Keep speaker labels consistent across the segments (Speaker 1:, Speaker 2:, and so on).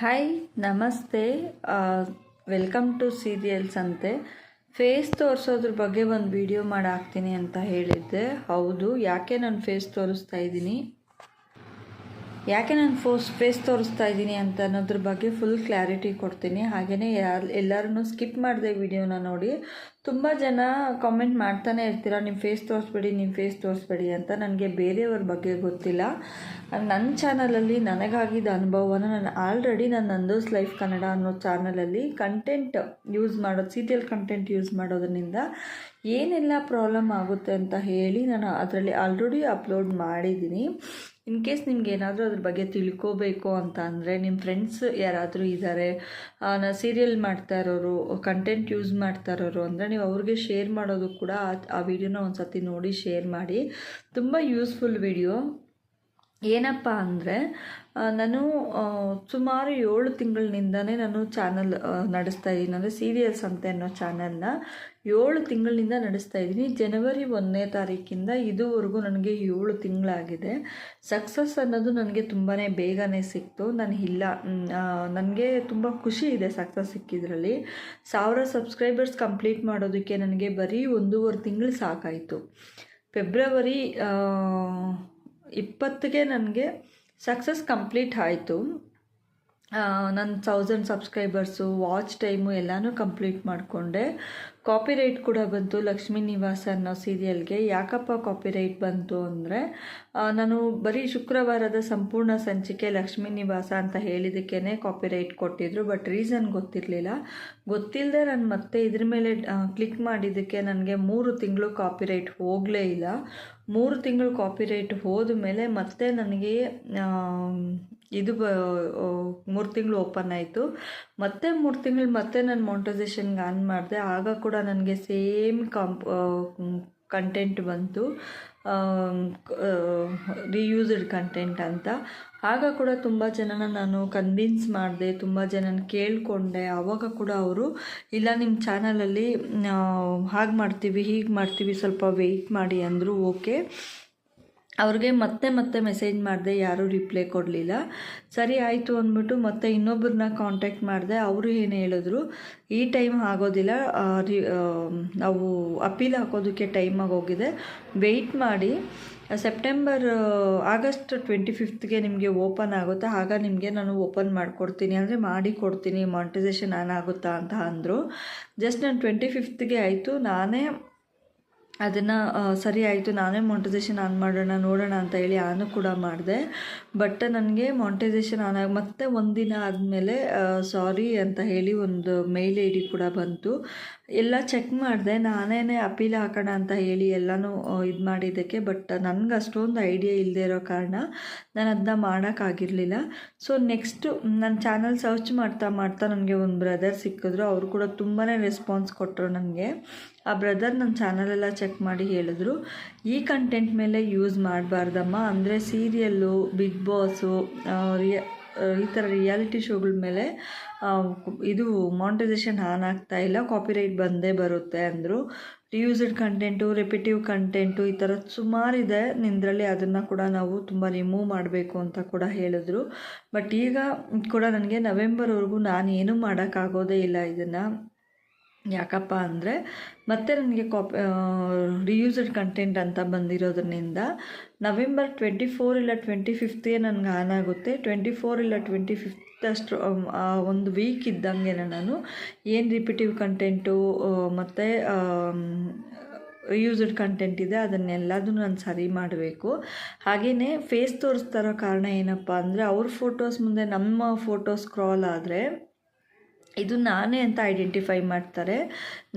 Speaker 1: Hi ನಮಸ್ತೆ. Welcome to serials ಅಂತೆ face ತೋರಿಸೋದ್ರ ಬಗ್ಗೆ ಒಂದು ವಿಡಿಯೋ ಮಾಡಿ ಹಾಕ್ತೀನಿ ಅಂತ ಹೇಳಿದ್ದೆ. ಹೌದು, ಯಾಕೆ ನಾನು ಫೇಸ್ ತೋರಿಸ್ತಾ ಇದ್ದೀನಿ? ಯಾಕೆ ನಾನು ಫೋಸ್ ಫೇಸ್ ತೋರಿಸ್ತಾ ಇದ್ದೀನಿ ಅಂತ ಅನ್ನೋದ್ರ ಬಗ್ಗೆ ಫುಲ್ ಕ್ಲಾರಿಟಿ ಕೊಡ್ತೀನಿ. ಹಾಗೆಯೇ ಯಾರು ಎಲ್ಲರೂ ಸ್ಕಿಪ್ ಮಾಡಿದೆ ವಿಡಿಯೋನ ನೋಡಿ. ತುಂಬ ಜನ ಕಾಮೆಂಟ್ ಮಾಡ್ತಾನೆ ಇರ್ತೀರ ನಿಮ್ಮ ಫೇಸ್ ತೋರಿಸ್ಬೇಡಿ ನಿಮ್ಮ ಫೇಸ್ ತೋರಿಸ್ಬೇಡಿ ಅಂತ ನನಗೆ ಬೇರೆಯವ್ರ ಬಗ್ಗೆ ಗೊತ್ತಿಲ್ಲ. ನನ್ನ ಚಾನಲಲ್ಲಿ ನನಗಾಗಿದ್ದ ಅನುಭವನ ನಾನು ಆಲ್ರೆಡಿ ನನ್ನ ನಂದೋಸ್ ಲೈಫ್ ಕನ್ನಡ ಅನ್ನೋ ಚಾನಲಲ್ಲಿ ಕಂಟೆಂಟ್ ಯೂಸ್ ಮಾಡೋದು ಸೀರಿಯಲ್ ಕಂಟೆಂಟ್ ಯೂಸ್ ಮಾಡೋದ್ರಿಂದ ಏನೆಲ್ಲ ಪ್ರಾಬ್ಲಮ್ ಆಗುತ್ತೆ ಅಂತ ಹೇಳಿ ನಾನು ಅದರಲ್ಲಿ ಆಲ್ರೆಡಿ ಅಪ್ಲೋಡ್ ಮಾಡಿದ್ದೀನಿ. ಇನ್ ಕೇಸ್ ನಿಮ್ಗೆ ಏನಾದರೂ ಅದ್ರ ಬಗ್ಗೆ ತಿಳ್ಕೋಬೇಕು ಅಂತ ಅಂದರೆ ನಿಮ್ಮ ಫ್ರೆಂಡ್ಸ್ ಯಾರಾದರೂ ಇದ್ದಾರೆ ಸೀರಿಯಲ್ ಮಾಡ್ತಾ ಇರೋರು ಕಂಟೆಂಟ್ ಯೂಸ್ ಮಾಡ್ತಾ ಇರೋರು ಅಂದರೆ ನೀವು ಅವ್ರಿಗೆ ಶೇರ್ ಮಾಡೋದು ಕೂಡ ಆ- ವಿಡಿಯೋನ ಒಂದು ಸತಿ ನೋಡಿ ಶೇರ್ ಮಾಡಿ. ತುಂಬ ಯೂಸ್ಫುಲ್ ವಿಡಿಯೋ ಏನಪ್ಪ ಅಂದರೆ ನಾನು ಸುಮಾರು ಏಳು ತಿಂಗಳಿನಿಂದನೇ ನಾನು ಚಾನಲ್ ನಡೆಸ್ತಾ ಇದ್ದೀನಿ ಅಂದರೆ ಸೀರಿಯಲ್ಸ್ ಅಂತ ಅನ್ನೋ ಚಾನಲ್ನ ಏಳು ತಿಂಗಳಿನಿಂದ ನಡೆಸ್ತಾ ಇದ್ದೀನಿ ಜನವರಿ ಒಂದನೇ ತಾರೀಕಿಂದ ಇದುವರೆಗೂ ನನಗೆ ಏಳು ತಿಂಗಳಾಗಿದೆ. ಸಕ್ಸಸ್ ಅನ್ನೋದು ನನಗೆ ತುಂಬಾ ಬೇಗನೆ ಸಿಕ್ತು. ನಾನು ಇಲ್ಲ ನನಗೆ ತುಂಬ ಖುಷಿ ಇದೆ ಸಕ್ಸಸ್ ಸಿಕ್ಕಿದ್ರಲ್ಲಿ. ಸಾವಿರ ಸಬ್ಸ್ಕ್ರೈಬರ್ಸ್ ಕಂಪ್ಲೀಟ್ ಮಾಡೋದಕ್ಕೆ ನನಗೆ ಬರೀ ಒಂದೂವರೆ ತಿಂಗಳು ಸಾಕಾಯಿತು. ಫೆಬ್ರವರಿ ಇಪ್ಪತ್ತಿಗೆ ನನಗೆ ಸಕ್ಸಸ್ ಕಂಪ್ಲೀಟ್ ಆಯಿತು. ನನ್ನ ಥೌಸಂಡ್ ಸಬ್ಸ್ಕ್ರೈಬರ್ಸು ವಾಚ್ ಟೈಮು ಎಲ್ಲನೂ ಕಂಪ್ಲೀಟ್ ಮಾಡಿಕೊಂಡೆ. ಕಾಪಿರೈಟ್ ಕೂಡ ಬಂತು ಲಕ್ಷ್ಮೀ ನಿವಾಸ ಅನ್ನೋ ಸೀರಿಯಲ್ಗೆ ಯಾಕಪ್ಪ ಕಾಪಿರೈಟ್ ಬಂತು ಅಂದರೆ ನಾನು ಬರೀ ಶುಕ್ರವಾರದ ಸಂಪೂರ್ಣ ಸಂಚಿಕೆ ಲಕ್ಷ್ಮೀ ನಿವಾಸ ಅಂತ ಹೇಳಿದ್ದಕ್ಕೇ ಕಾಪಿರೈಟ್ ಕೊಟ್ಟಿದ್ರು ಬಟ್ ರೀಸನ್ ಗೊತ್ತಿರಲಿಲ್ಲ. ಗೊತ್ತಿಲ್ಲದೆ ನಾನು ಮತ್ತೆ ಇದ್ರ ಮೇಲೆ ಕ್ಲಿಕ್ ಮಾಡಿದ್ದಕ್ಕೆ ನನಗೆ ಮೂರು ತಿಂಗಳು ಕಾಪಿರೈಟ್ ಹೋಗಲೇ ಇಲ್ಲ. ಮೂರು ತಿಂಗಳು ಕಾಪಿರೈಟ್ ಹೋದ ಮೇಲೆ ಮತ್ತೆ ನನಗೆ ಇದು ಮೂರು ತಿಂಗಳು ಓಪನ್ ಆಯಿತು. ಮತ್ತೆ ಮೂರು ತಿಂಗಳು ಮತ್ತೆ ನಾನು ಮಾಂಟೈಸೇಷನ್ಗೆ ಆನ್ ಮಾಡಿದೆ. ಆಗ ಕೂಡ ನನಗೆ ಸೇಮ್ ಕಾಂಪ್ ಕಂಟೆಂಟ್ ಬಂತು. ರಿಯೂಸ್ಡ್ ಕಂಟೆಂಟ್ ಅಂತ. ಆಗ ಕೂಡ ತುಂಬ ಜನನ ನಾನು ಕನ್ವಿನ್ಸ್ ಮಾಡಿದೆ, ತುಂಬ ಜನನ ಕೇಳಿಕೊಂಡೆ. ಆವಾಗ ಕೂಡ ಅವರು, ಇಲ್ಲ ನಿಮ್ಮ ಚಾನಲಲ್ಲಿ ಹಾಗೆ ಮಾಡ್ತೀವಿ, ಹೀಗೆ ಮಾಡ್ತೀವಿ, ಸ್ವಲ್ಪ ವೆಯ್ಟ್ ಮಾಡಿ ಅಂದರು ಓಕೆ. ಅವ್ರಿಗೆ ಮತ್ತೆ ಮತ್ತೆ ಮೆಸೇಜ್ ಮಾಡಿದೆ, ಯಾರೂ ರಿಪ್ಲೈ ಕೊಡಲಿಲ್ಲ. ಸರಿ ಆಯಿತು ಅಂದ್ಬಿಟ್ಟು ಮತ್ತೆ ಇನ್ನೊಬ್ಬರನ್ನ ಕಾಂಟ್ಯಾಕ್ಟ್ ಮಾಡಿದೆ. ಅವರು ಏನು ಹೇಳಿದ್ರು, ಈ ಟೈಮ್ ಆಗೋದಿಲ್ಲ. ರಿ- ನಾವು ಅಪೀಲ್ ಹಾಕೋದಕ್ಕೆ ಟೈಮ್ ಆಗೋಗಿದೆ ವೆಯ್ಟ್ ಮಾಡಿ. ಸೆಪ್ಟೆಂಬರ್ ಆಗಸ್ಟ್ ಟ್ವೆಂಟಿ ಫಿಫ್ತ್ಗೆ ನಿಮಗೆ ಓಪನ್ ಆಗುತ್ತೆ. ಆಗ ನಿಮಗೆ ನಾನು ಓಪನ್ ಮಾಡಿಕೊಡ್ತೀನಿ. ಅಂದರೆ ಮಾಡಿ ಕೊಡ್ತೀನಿ. ಮಾನಿಟೈಸೇಷನ್ ಆನ್ ಆಗುತ್ತಾ ಅಂತ ಅಂದರು. ಜಸ್ಟ್ ನಾನು ಟ್ವೆಂಟಿ ಫಿಫ್ತ್ಗೆ ಆಯಿತು. ನಾನೇ ಅದನ್ನು ಸರಿ ಆಯಿತು, ನಾನೇ ಮಾಂಟೈಸೇಷನ್ ಆನ್ ಮಾಡೋಣ, ನೋಡೋಣ ಅಂತ ಹೇಳಿ ಆನು ಕೂಡ ಮಾಡಿದೆ. ಬಟ್ ನನಗೆ ಮಾಂಟೈಸೇಷನ್ ಆನ್ ಆಗಿ, ಮತ್ತೆ ಒಂದಿನ ಆದಮೇಲೆ ಸಾರಿ ಅಂತ ಹೇಳಿ ಒಂದು ಮೇಲ್ ಐ ಕೂಡ ಬಂತು. ಎಲ್ಲ ಚೆಕ್ ಮಾಡಿದೆ ನಾನೇ ಅಪೀಲ್ ಹಾಕೋಣ ಅಂತ ಹೇಳಿ ಎಲ್ಲನೂ ಇದು ಮಾಡಿದ್ದಕ್ಕೆ ಬಟ್ ನನಗೆ ಅಷ್ಟೊಂದು ಐಡಿಯಾ ಇಲ್ಲದೆ ಇರೋ ಕಾರಣ ನಾನು ಅದನ್ನ ಮಾಡೋಕ್ಕಾಗಿರಲಿಲ್ಲ ಸೊ ನೆಕ್ಸ್ಟು ನನ್ನ ಚಾನಲ್ ಸರ್ಚ್ ಮಾಡ್ತಾ ಮಾಡ್ತಾ ನನಗೆ ಒಂದು ಬ್ರದರ್ ಸಿಕ್ಕಿದ್ರು. ಅವರು ಕೂಡ ತುಂಬಾ ರೆಸ್ಪಾನ್ಸ್ ಕೊಟ್ಟರು ನನಗೆ. ಆ ಬ್ರದರ್ ನನ್ನ ಚಾನಲೆಲ್ಲ ಚೆಕ್ ಮಾಡಿ ಹೇಳಿದ್ರು. ಈ ಕಂಟೆಂಟ್ ಮೇಲೆ ಯೂಸ್ ಮಾಡಬಾರ್ದಮ್ಮ. ಅಂದರೆ ಸೀರಿಯಲ್ಲು ಬಿಗ್ ಬಾಸು ರಿಯ ಈ ಥರ ರಿಯಾಲಿಟಿ ಶೋಗಳ ಮೇಲೆ ಇದು ಮಾನಿಟೈಸೇಷನ್ ಆನ್ ಆಗ್ತಾ ಇಲ್ಲ. ಕಾಪಿರೈಟ್ ಬಂದೇ ಬರುತ್ತೆ ಅಂದರು. ರಿಯೂಸ್ಡ್ ಕಂಟೆಂಟು ರೆಪಿಟಿವ್ ಕಂಟೆಂಟು ಈ ಥರ ಸುಮಾರಿದೆ ನಿಂದರಲ್ಲಿ ಅದನ್ನು ಕೂಡ ನಾವು ತುಂಬ ರಿಮೂವ್ ಮಾಡಬೇಕು ಅಂತ ಕೂಡ ಹೇಳಿದ್ರು. ಬಟ್ ಈಗ ಕೂಡ ನನಗೆ ನವೆಂಬರ್ವರೆಗೂ ನಾನು ಏನೂ ಮಾಡೋಕ್ಕಾಗೋದೇ ಇಲ್ಲ ಇದನ್ನು. ಯಾಕಪ್ಪ ಅಂದರೆ ಮತ್ತೆ ನನಗೆ ಕಾಪಿ ರಿಯೂಸ್ಡ್ ಕಂಟೆಂಟ್ ಅಂತ ಬಂದಿರೋದ್ರಿಂದ ನವೆಂಬರ್ ಟ್ವೆಂಟಿ ಫೋರ್ ಇಲ್ಲ ಟ್ವೆಂಟಿ ಫಿಫ್ತೇ ನನಗೆ ಆನ್ ಆಗುತ್ತೆ. ಟ್ವೆಂಟಿ ಫೋರ್ ಇಲ್ಲ ಟ್ವೆಂಟಿ ಫಿಫ್ತ್ ಅಷ್ಟು ಒಂದು ವೀಕ್ ಇದ್ದಂಗೆ ನಾನು ಏನು ರಿಪಿಟಿವ್ ಕಂಟೆಂಟು ಮತ್ತು ರಿಯೂಸ್ಡ್ ಕಂಟೆಂಟ್ ಇದೆ ಅದನ್ನೆಲ್ಲದನ್ನು ನಾನು ಸರಿ ಮಾಡಬೇಕು. ಹಾಗೆಯೇ ಫೇಸ್ ತೋರಿಸ್ತಾರೋ ಕಾರಣ ಏನಪ್ಪ ಅಂದರೆ ಅವ್ರ ಫೋಟೋಸ್ ಮುಂದೆ ನಮ್ಮ ಫೋಟೋ ಸ್ಕ್ರಾಲ್ ಆದರೆ ಇದು ನಾನೇ ಅಂತ ಐಡೆಂಟಿಫೈ ಮಾಡ್ತಾರೆ.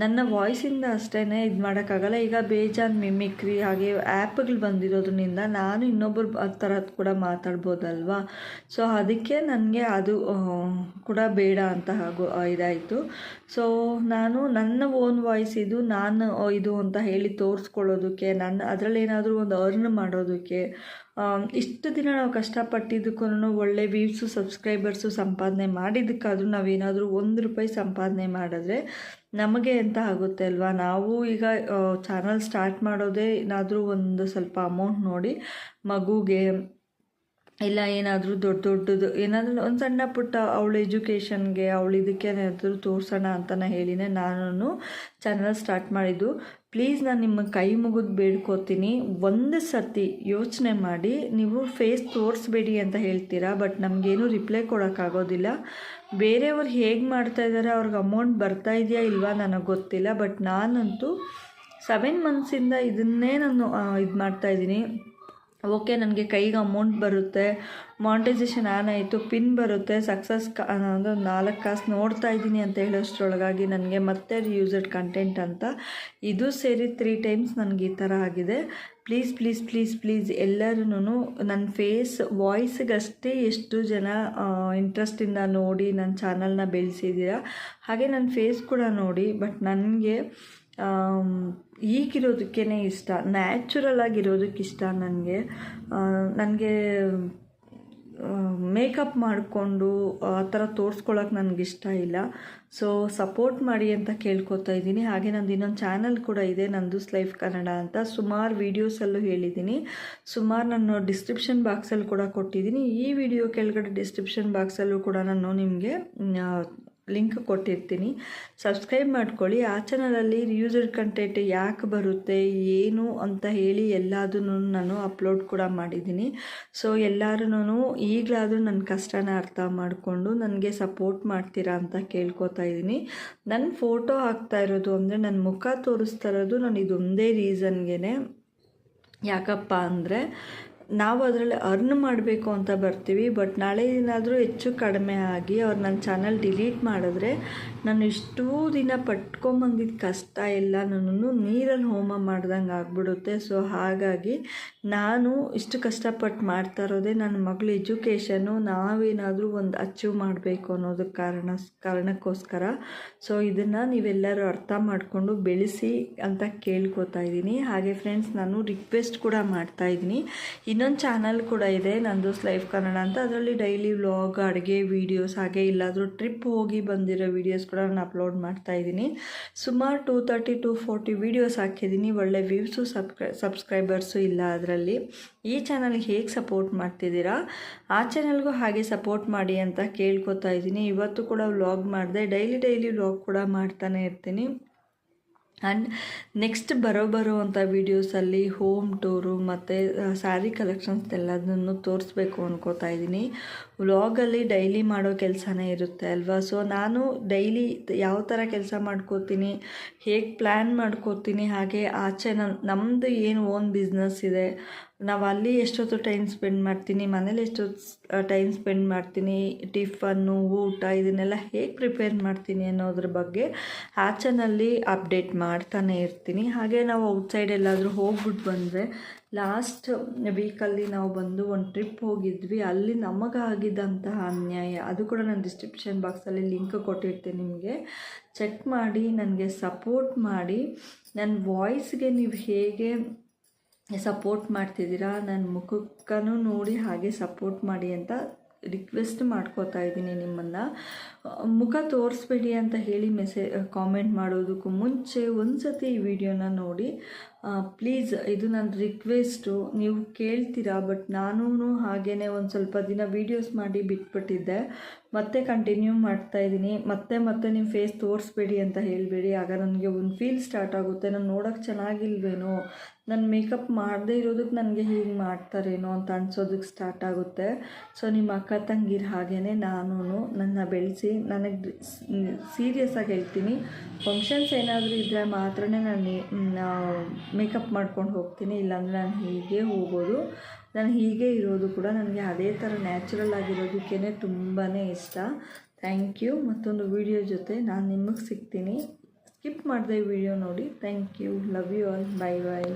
Speaker 1: ನನ್ನ ವಾಯ್ಸಿಂದ ಅಷ್ಟೇ ಇದು ಮಾಡೋಕ್ಕಾಗಲ್ಲ. ಈಗ ಬೇಜಾನ್ ಮಿಮಿಕ್ರಿ ಹಾಗೆ ಆ್ಯಪ್ಗಳು ಬಂದಿರೋದ್ರಿಂದ ನಾನು ಇನ್ನೊಬ್ಬರು ಆ ಥರದ್ದು ಕೂಡ ಮಾತಾಡ್ಬೋದಲ್ವಾ? ಸೊ ಅದಕ್ಕೆ ನನಗೆ ಅದು ಕೂಡ ಬೇಡ ಅಂತ ಹಾಗೂ ಇದಾಯಿತು. ಸೊ ನಾನು ನನ್ನ ಓನ್ ವಾಯ್ಸ್ ಇದು, ನಾನು ಇದು ಅಂತ ಹೇಳಿ ತೋರಿಸ್ಕೊಳ್ಳೋದಕ್ಕೆ, ನನ್ನ, ಅದರಲ್ಲಿ ಏನಾದರೂ ಒಂದು ಅರ್ನ್ ಮಾಡೋದಕ್ಕೆ ಇಷ್ಟು ದಿನ ನಾವು ಕಷ್ಟಪಟ್ಟಿದ್ದಕ್ಕೂ ಒಳ್ಳೆ ವ್ಯೂಸು ಸಬ್ಸ್ಕ್ರೈಬರ್ಸು ಸಂಪಾದನೆ ಮಾಡಿದ್ದಕ್ಕಾದರೂ ನಾವೇನಾದರೂ ಒಂದು ರೂಪಾಯಿ ಸಂಪಾದನೆ ಮಾಡಿದ್ರೆ ನಮಗೆ ಅಂತ ಆಗುತ್ತೆ ಅಲ್ವಾ? ನಾವು ಈಗ ಚಾನಲ್ ಸ್ಟಾರ್ಟ್ ಮಾಡೋದೇ ಏನಾದರೂ ಒಂದು ಸ್ವಲ್ಪ ಅಮೌಂಟ್ ನೋಡಿ ಮಗುಗೆ ಇಲ್ಲ ಏನಾದರೂ ದೊಡ್ಡ ದೊಡ್ಡದು, ಏನಾದರೂ ಒಂದು ಸಣ್ಣ ಪುಟ್ಟ ಅವಳ ಎಜುಕೇಷನ್ಗೆ ಅವಳು ಇದಕ್ಕೇನಾದರೂ ತೋರಿಸೋಣ ಅಂತ ಹೇಳಿನೇ ನಾನು ಚಾನಲ್ ಸ್ಟಾರ್ಟ್ ಮಾಡಿದ್ದು. ಪ್ಲೀಸ್ ನಾನು ನಿಮ್ಮ ಕೈ ಮುಗಿದು ಬೇಡ್ಕೋತೀನಿ ಒಂದು ಸತಿ ಯೋಚನೆ ಮಾಡಿ, ನೀವು ಫೇಸ್ ತೋರಿಸ್ಬೇಡಿ ಅಂತ ಹೇಳ್ತೀರಾ ಬಟ್ ನಮಗೇನು ರಿಪ್ಲೈ ಕೊಡೋಕ್ಕಾಗೋದಿಲ್ಲ. ಬೇರೆಯವ್ರು ಹೇಗೆ ಮಾಡ್ತಾ ಇದ್ದಾರೆ ಅವ್ರಿಗೆ ಅಮೌಂಟ್ ಬರ್ತಾ ಇದೆಯಾ ಇಲ್ವಾ ನನಗೆ ಗೊತ್ತಿಲ್ಲ ಬಟ್ ನಾನಂತೂ ಸೆವೆನ್ ಮಂತ್ಸಿಂದ ಇದನ್ನೇ ನಾನು ಇದು ಮಾಡ್ತಾಯಿದ್ದೀನಿ ಓಕೆ, ನನಗೆ ಕೈಗೆ ಅಮೌಂಟ್ ಬರುತ್ತೆ ಮಾನಿಟೈಸೇಷನ್ ಆನ್ ಆಯಿತು ಪಿನ್ ಬರುತ್ತೆ ಸಕ್ಸಸ್ ಕಾ ಒಂದು ನಾಲ್ಕು ಕಾಸು ನೋಡ್ತಾ ಇದ್ದೀನಿ ಅಂತ ಹೇಳೋಷ್ಟ್ರೊಳಗಾಗಿ ನನಗೆ ಮತ್ತೆ ರಿಯೂಸಡ್ ಕಂಟೆಂಟ್ ಅಂತ. ಇದು ಸೇರಿ ತ್ರೀ ಟೈಮ್ಸ್ ನನಗೆ ಈ ಥರ ಆಗಿದೆ. ಪ್ಲೀಸ್ ಪ್ಲೀಸ್ ಪ್ಲೀಸ್ ಪ್ಲೀಸ್ ಎಲ್ಲರೂ ನನ್ನ ಫೇಸ್ ವಾಯ್ಸ್ಗಷ್ಟೇ ಎಷ್ಟು ಜನ ಇಂಟ್ರೆಸ್ಟಿಂದ ನೋಡಿ ನನ್ನ ಚಾನಲ್ನ ಬೆಳೆಸಿದ್ದೀರಾ ಹಾಗೆ ನನ್ನ ಫೇಸ್ ಕೂಡ ನೋಡಿ ಬಟ್ ನನಗೆ ಈಗಿರೋದಕ್ಕೇ ಇಷ್ಟ. ನ್ಯಾಚುರಲ್ ಆಗಿರೋದಕ್ಕೆ ಇಷ್ಟ ನನಗೆ ನನಗೆ ಮೇಕಪ್ ಮಾಡಿಕೊಂಡು, ಆ ಥರ ತೋರಿಸ್ಕೊಳಕ್ಕೆ ನನಗಿಷ್ಟ ಇಲ್ಲ. ಸೊ ಸಪೋರ್ಟ್ ಮಾಡಿ ಅಂತ ಕೇಳ್ಕೊತಾ ಇದ್ದೀನಿ. ಹಾಗೆ ನಂದು ಇನ್ನೊಂದು ಚಾನಲ್ ಕೂಡ ಇದೆ, ನಂದು ಲೈಫ್ ಕನ್ನಡ ಅಂತ. ಸುಮಾರು ವೀಡಿಯೋಸಲ್ಲೂ ಹೇಳಿದ್ದೀನಿ. ಸುಮಾರು ನಾನು ಡಿಸ್ಕ್ರಿಪ್ಷನ್ ಬಾಕ್ಸಲ್ಲಿ ಕೂಡ ಕೊಟ್ಟಿದ್ದೀನಿ. ಈ ವಿಡಿಯೋ ಕೆಳಗಡೆ ಡಿಸ್ಕ್ರಿಪ್ಷನ್ ಬಾಕ್ಸಲ್ಲೂ ಕೂಡ ನಾನು ನಿಮಗೆ ಲಿಂಕ್ ಕೊಟ್ಟಿರ್ತೀನಿ. ಸಬ್ಸ್ಕ್ರೈಬ್ ಮಾಡ್ಕೊಳ್ಳಿ. ಆ ಚಾನಲಲ್ಲಿ ರಿಯೂಸರ್ ಕಂಟೆಂಟ್ ಯಾಕೆ ಬರುತ್ತೆ, ಏನು ಅಂತ ಹೇಳಿ ಎಲ್ಲದನ್ನು ನಾನು ಅಪ್ಲೋಡ್ ಕೂಡ ಮಾಡಿದ್ದೀನಿ. ಸೊ ಎಲ್ಲರೂ ಈಗಲಾದರೂ ನನ್ನ ಕಷ್ಟನ ಅರ್ಥ ಮಾಡಿಕೊಂಡು ನನಗೆ ಸಪೋರ್ಟ್ ಮಾಡ್ತೀರಾ ಅಂತ ಕೇಳ್ಕೊತಾ ಇದ್ದೀನಿ. ನನ್ನ ಫೋಟೋ ಹಾಕ್ತಾ ಇರೋದು ಅಂದರೆ ನನ್ನ ಮುಖ ತೋರಿಸ್ತಾ ಇರೋದು ನಾನು ಇದೊಂದೇ ರೀಸನ್ಗೆ ಯಾಕಪ್ಪ ಅಂದರೆ ನಾವು ಅದರಲ್ಲಿ ಅರ್ನ್ ಮಾಡಬೇಕು ಅಂತ ಬರ್ತೀವಿ ಬಟ್ ನಾಳೆ ಏನಾದರೂ ಹೆಚ್ಚು ಕಡಿಮೆ ಆಗಿ ಅವ್ರು ನನ್ನ ಚಾನಲ್ ಡಿಲೀಟ್ ಮಾಡಿದ್ರೆ ನಾನು ಇಷ್ಟೂ ದಿನ ಪಟ್ಕೊಂಬಂದಿದ್ದ ಕಷ್ಟ ಎಲ್ಲ ನಾನು ನೀರಲ್ಲಿ ಹೋಮ ಮಾಡ್ದಂಗೆ ಆಗಿಬಿಡುತ್ತೆ. ಸೊ ಹಾಗಾಗಿ ನಾನು ಇಷ್ಟು ಕಷ್ಟಪಟ್ಟು ಮಾಡ್ತಾ ಇರೋದೇ ನನ್ನ ಮಗಳು ಎಜುಕೇಷನು ನಾವೇನಾದರೂ ಒಂದು ಅಚೀವ್ ಮಾಡಬೇಕು ಅನ್ನೋದು ಕಾರಣ, ಕಾರಣಕ್ಕೋಸ್ಕರ. ಸೊ ಇದನ್ನು ನೀವೆಲ್ಲರೂ ಅರ್ಥ ಮಾಡಿಕೊಂಡು ಬೆಳೆಸಿ ಅಂತ ಕೇಳ್ಕೊತಾ ಇದ್ದೀನಿ. ಹಾಗೆ ಫ್ರೆಂಡ್ಸ್ ನಾನು ರಿಕ್ವೆಸ್ಟ್ ಕೂಡ ಮಾಡ್ತಾ ಇದ್ದೀನಿ. ಇನ್ನೊಂದು ಚಾನಲ್ ಕೂಡ ಇದೆ, ನಂದು ಲೈಫ್ ಕನ್ನಡ ಅಂತ. ಅದರಲ್ಲಿ ಡೈಲಿ ವ್ಲಾಗ್ ಅಡುಗೆ ವೀಡಿಯೋಸ್ ಹಾಗೆ ಇಲ್ಲಾದರೂ ಟ್ರಿಪ್ ಹೋಗಿ ಬಂದಿರೋ ವೀಡಿಯೋಸ್ ಕೂಡ ನಾನು ಅಪ್ಲೋಡ್ ಮಾಡ್ತಾ ಇದ್ದೀನಿ. ಸುಮಾರು two thirty to forty videos ಹಾಕಿದ್ದೀನಿ. ಒಳ್ಳೆ ವ್ಯೂಸು ಸಬ್ಸ್ಕ್ರೈ ಸಬ್ಸ್ಕ್ರೈಬರ್ಸು ಇಲ್ಲ ಅದರಲ್ಲಿ. ಈ ಚಾನಲ್ಗೆ ಹೇಗೆ ಸಪೋರ್ಟ್ ಮಾಡ್ತಿದ್ದೀರಾ? ಆ ಚಾನಲ್ಗೂ ಹಾಗೆ ಸಪೋರ್ಟ್ ಮಾಡಿ ಅಂತ ಕೇಳ್ಕೊತಾ ಇದ್ದೀನಿ. ಇವತ್ತು ಕೂಡ ವ್ಲಾಗ್ ಮಾಡಿದೆ. ಡೈಲಿ ಡೈಲಿ ವ್ಲಾಗ್ ಕೂಡ ಮಾಡ್ತಾನೆ ಇರ್ತೀನಿ. ಆ್ಯಂಡ್ ನೆಕ್ಸ್ಟ್ ಬರೋ ಬರೋ ಅಂಥ ವೀಡಿಯೋಸಲ್ಲಿ ಹೋಮ್ ಟೂರು ಮತ್ತು ಸ್ಯಾರಿ ಕಲೆಕ್ಷನ್ಸ್ ಎಲ್ಲದನ್ನು ತೋರಿಸ್ಬೇಕು ಅನ್ಕೋತಾ ಇದ್ದೀನಿ. ವ್ಲಾಗಲ್ಲಿ ಡೈಲಿ ಮಾಡೋ ಕೆಲಸನೇ ಇರುತ್ತೆ ಅಲ್ವಾ? ಸೊ ನಾನು ಡೈಲಿ ಯಾವ ಥರ ಕೆಲಸ ಮಾಡ್ಕೋತೀನಿ, ಹೇಗೆ ಪ್ಲ್ಯಾನ್ ಮಾಡ್ಕೋತೀನಿ, ಹಾಗೆ ಆಚೆ ನನ್ನ ನಮ್ಮದು ಏನು ಓನ್ ಬಿಸ್ನೆಸ್ ಇದೆ. ನಾವು ಅಲ್ಲಿ ಎಷ್ಟೊತ್ತು ಟೈಮ್ ಸ್ಪೆಂಡ್ ಮಾಡ್ತೀನಿ, ಮನೇಲಿ ಎಷ್ಟೊತ್ತು ಟೈಮ್ ಸ್ಪೆಂಡ್ ಮಾಡ್ತೀನಿ, ಟಿಫನ್ನು, ಊಟ, ಇದನ್ನೆಲ್ಲ ಹೇಗೆ ಪ್ರಿಪೇರ್ ಮಾಡ್ತೀನಿ ಅನ್ನೋದ್ರ ಬಗ್ಗೆ ಆಚೆನಲ್ಲಿ ಅಪ್ಡೇಟ್ ಮಾಡ್ತಾನೆ ಇರ್ತೀನಿ. ಹಾಗೆ ನಾವು ಔಟ್ಸೈಡ್ ಎಲ್ಲಾದರೂ ಹೋಗ್ಬಿಟ್ಟು ಬಂದರೆ ಲಾಸ್ಟ್ ವೀಕಲ್ಲಿ ನಾವು ಬಂದು ಒಂದು ಟ್ರಿಪ್ ಹೋಗಿದ್ವಿ. ಅಲ್ಲಿ ನಮಗಾಗಿದ್ದಂತಹ ಅನ್ಯಾಯ, ಅದು ಕೂಡ ನಾನು ಡಿಸ್ಕ್ರಿಪ್ಷನ್ ಬಾಕ್ಸಲ್ಲಿ ಲಿಂಕ್ ಕೊಟ್ಟಿರ್ತೀನಿ ನಿಮಗೆ. ಚೆಕ್ ಮಾಡಿ, ನನಗೆ ಸಪೋರ್ಟ್ ಮಾಡಿ. ನನ್ನ ವಾಯ್ಸ್ಗೆ ನೀವು ಹೇಗೆ ಸಪೋರ್ಟ್ ಮಾಡ್ತಿದ್ದೀರಾ ನನ್ನ ಮುಖಕ್ಕೂ ನೋಡಿ ಹಾಗೆ ಸಪೋರ್ಟ್ ಮಾಡಿ ಅಂತ ರಿಕ್ವೆಸ್ಟ್ ಮಾಡ್ಕೋತಾ ಇದ್ದೀನಿ ನಿಮ್ಮನ್ನು. ಮುಖ ತೋರಿಸ್ಬೇಡಿ ಅಂತ ಹೇಳಿ ಮೆಸೇ ಕಾಮೆಂಟ್ ಮಾಡೋದಕ್ಕೂ ಮುಂಚೆ ಒಂದು ಸತಿ ಈ ವಿಡಿಯೋನ ನೋಡಿ. ಪ್ಲೀಸ್ ಇದು ನನ್ನ ರಿಕ್ವೆಸ್ಟು ನೀವು ಕೇಳ್ತೀರಾ ಬಟ್ ನಾನೂ ಹಾಗೇ ಒಂದು ಸ್ವಲ್ಪ ದಿನ ವೀಡಿಯೋಸ್ ಮಾಡಿ ಬಿಟ್ಬಿಟ್ಟಿದ್ದೆ. ಮತ್ತೆ ಕಂಟಿನ್ಯೂ ಮಾಡ್ತಾ ಇದ್ದೀನಿ. ಮತ್ತೆ ಮತ್ತೆ ನಿಮ್ಮ ಫೇಸ್ ತೋರಿಸ್ಬೇಡಿ ಅಂತ ಹೇಳಬೇಡಿ. ಆಗ ನನಗೆ ಒಂದು ಫೀಲ್ ಸ್ಟಾರ್ಟ್ ಆಗುತ್ತೆ. ನಾನು ನೋಡೋಕ್ಕೆ ಚೆನ್ನಾಗಿಲ್ವೇನೋ? ನನ್ನ ಮೇಕಪ್ ಮಾಡದೇ ಇರೋದಕ್ಕೆ ನನಗೆ ಹೀಗೆ ಮಾಡ್ತಾರೇನೋ ಅಂತ ಅನ್ಸೋದಕ್ಕೆ ಸ್ಟಾರ್ಟ್ ಆಗುತ್ತೆ. ಸೊ ನಿಮ್ಮ ಅಕ್ಕ ತಂಗಿರ ಹಾಗೇ ನಾನು ನನ್ನ ಬೆಳೆಸಿ ನನಗೆ ಸೀರಿಯಸ್ ಆಗಿ ಹೇಳ್ತೀನಿ. ಫಂಕ್ಷನ್ಸ್ ಏನಾದರೂ ಇದ್ದರೆ ಮಾತ್ರ ನಾನು ಮೇಕಪ್ ಮಾಡ್ಕೊಂಡು ಹೋಗ್ತೀನಿ, ಇಲ್ಲಾಂದರೆ ನಾನು ಹೀಗೆ ಹೋಗೋದು. ನಾನು ಹೀಗೆ ಇರೋದು ಕೂಡ ನನಗೆ ಅದೇ ಥರ ನ್ಯಾಚುರಲ್ ಆಗಿರೋದಕ್ಕೇ ತುಂಬಾ ಇಷ್ಟ. ಥ್ಯಾಂಕ್ ಯು ಮತ್ತೊಂದು ವಿಡಿಯೋ ಜೊತೆ ನಾನು ನಿಮಗೆ ಸಿಗ್ತೀನಿ. ಸ್ಕಿಪ್ ಮಾಡಿದೆ ವಿಡಿಯೋ ನೋಡಿ. Thank you love you all bye bye